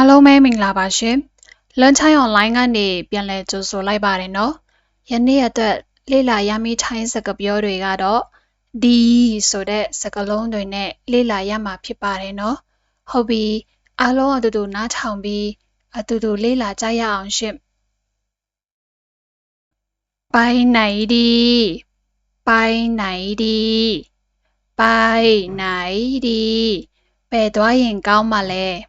အားလုံးပဲမင်္ဂလာပါရှင်။ Lunchtime Online ကနေပြန်လည်ကြိုဆိုလိုက်ပါတယ်နော်။ယနေ့အတွက်လေ့လာရမယ့်ထိုင်းစကားပြောတွေကတော့ဒီဆိုတဲ့စကားလုံးတွေနဲ့လေ့လာရမှာဖြစ်ပါတယ်နော်။ဟုတ်ပြီ။အားလုံးအတူတူနားထောင်ပြီးအတူတူလေ့လာကြရအောင်ရှင်။ပိုင်နိုင်ဒီပိုင်နိုင်ဒီပိုင်နိုင်ဒီပဲသွားရင်ကောင်းပါလေ။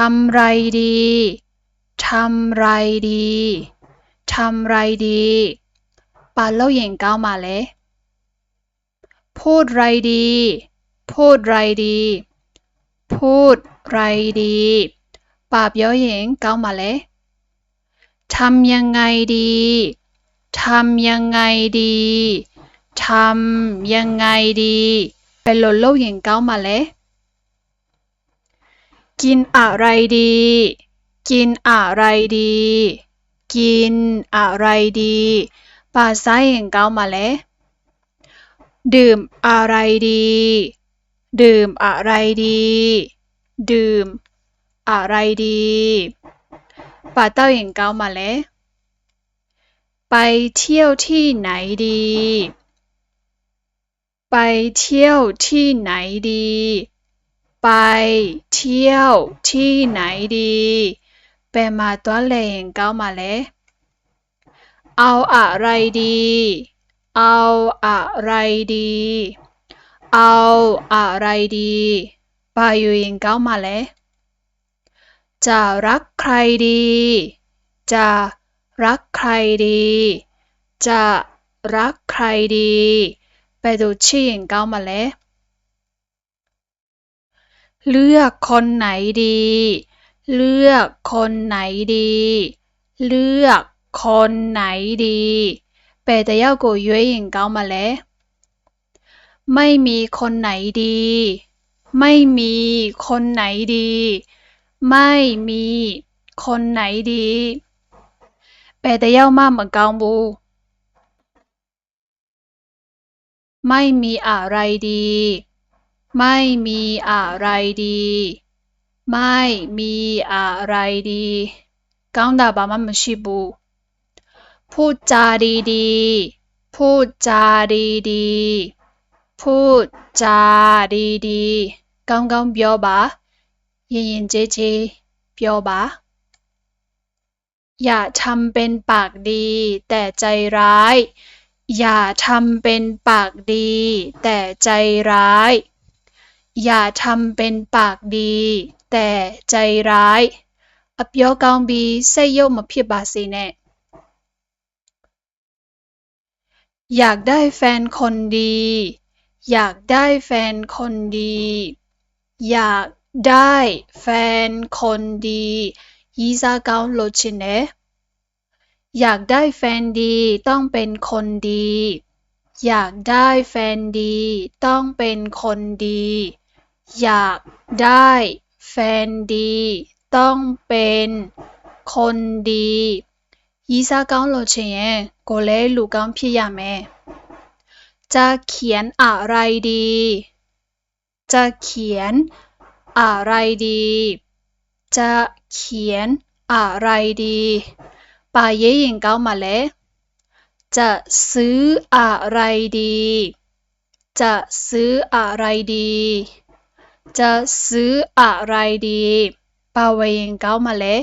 ทำไรดี ทำไรดี ทำไรดีปาเล่าเย่งเก้ามาเลยพูดไรดี พูดไรดี พูดไรดีปาบเย่าเย่งเก้ามาเลยทำยังไงดี ทำยังไงดี ทำยังไงดีไปหล่นเล่าเย่งเก้ามาเลย กินอะไรดี กินอะไรดี กินอะไรดีภาซ้ายเองเกามาเลยดื่มอะไรดี ดื่มอะไรดี ดื่มอะไรดีป้าเต้าเองเกามาเลยไปเที่ยวที่ไหนดี ไปเที่ยวที่ไหนดี ไปเที่ยวที่ไหนดีไปมาตัวเลงก้ามาเลยเอาอะไรดี เอาอะไรดี เอาอะไรดีไปอยู่ยิงก้ามาเลยจะรักใครดี จะรักใครดี จะรักใครดี ไปดูชี่ยิงก้ามาเลย เลือกคนไหนดี เลือกคนไหนดี เลือกคนไหนดีเปตะเย่ากูยุ้ยหญิงเกามาเลไม่มีคนไหนดี ไม่มีคนไหนดี ไม่มีคนไหนดีเปตะเย่ามาเหมือนเกาบูไม่มีอะไรดี ไม่มีอะไรดี ไม่มีอะไรดีกางดาบามันมชิบูพูดจาดีดีพูดจาดีดีพูดจาดีดีกางกางเบียวบาเยินเยินเจเจเบียวบาอย่าทำเป็นปากดี แต่ใจร้าย อย่าทำเป็นปากดี แต่ใจร้าย อย่าทำเป็นปากดีแต่ใจร้ายအပြောကောင်းပြီးစိတ်ယုတ်မဖြစ်ပါစေနဲ့อยากได้แฟนคนดี อยากได้แฟนคนดี อยากได้แฟนคนดียีးစားကောင်းလုပ်ချင်တယ်อยากได้แฟนดีต้องเป็นคนดี อยากได้แฟนดีต้องเป็นคนดี อยากได้แฟนดีต้องเป็นคนดียีซ่าก้าวโลเชนกเลยลูกาวพี่ยาแม่จะเขียนอะไรดี จะเขียนอะไรดี จะเขียนอะไรดีปาเย่ยิงก้าวมาเลยจะซื้ออะไรดี จะซื้ออะไรดี จะซื้ออะไรดีปาเวงเก้ามาเละ